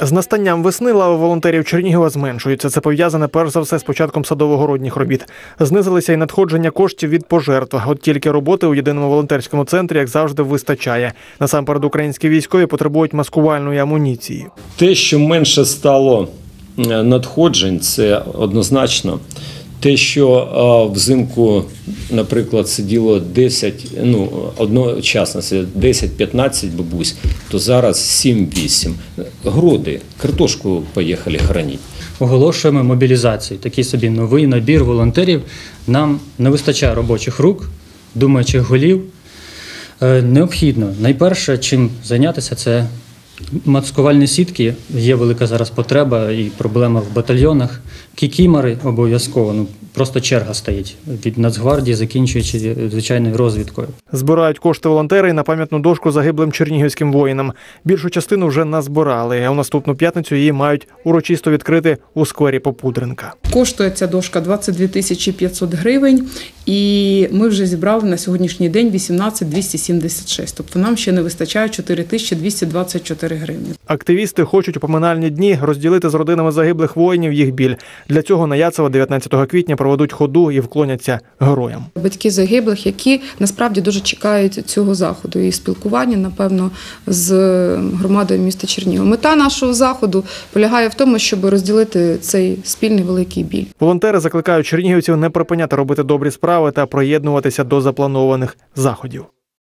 З настанням весни лави волонтерів Чернігова зменшується. Це пов'язане перш за все з початком садово-городніх робіт. Знизилися й надходження коштів від пожертв. От тільки роботи у єдиному волонтерському центрі, як завжди, вистачає. Насамперед, українські військові потребують маскувальної амуніції. Те, що менше стало е, надходжень, це однозначно. Те, що взимку, наприклад, сиділо 10, ну, одночасно це 10-15 бабусь, то зараз 7-8. Груди, картошку поїхали хранити. оголошуємо мобілізацію. Такий собі новий набір волонтерів. Нам не вистачає робочих рук, думаючих голів. Е, Необхідно найперше, чим зайнятися, це маскувальні сітки. Є велика зараз потреба і проблема в батальйонах. Кікімари обов'язково. Ну просто черга стоїть від Нацгвардії, закінчуючи е, звичайною розвідкою. Збирають кошти волонтери на пам'ятну дошку загиблим чернігівським воїнам. Більшу частину вже назбирали. А у наступну п'ятницю її мають урочисто відкрити у сквері Попудренка. Коштує ця дошка 22 тисячі 500 гривень, і ми вже зібрали на сьогоднішній день 18 276. Тобто нам ще не вистачає 4 тисячі 224 гривні. Активісти хочуть у поминальні дні розділити з родинами загиблих воїнів їх біль. Для цього на Яцево 19 квітня проведуть ходу і вклоняться героям. батьки загиблих, які насправді дуже чекають цього заходу і спілкування, напевно, з громадою міста Чернігова. Мета нашого заходу полягає в тому, щоб розділити цей спільний великий біль. Волонтери закликають чернігівців не припиняти робити добрі справи та приєднуватися до запланованих заходів.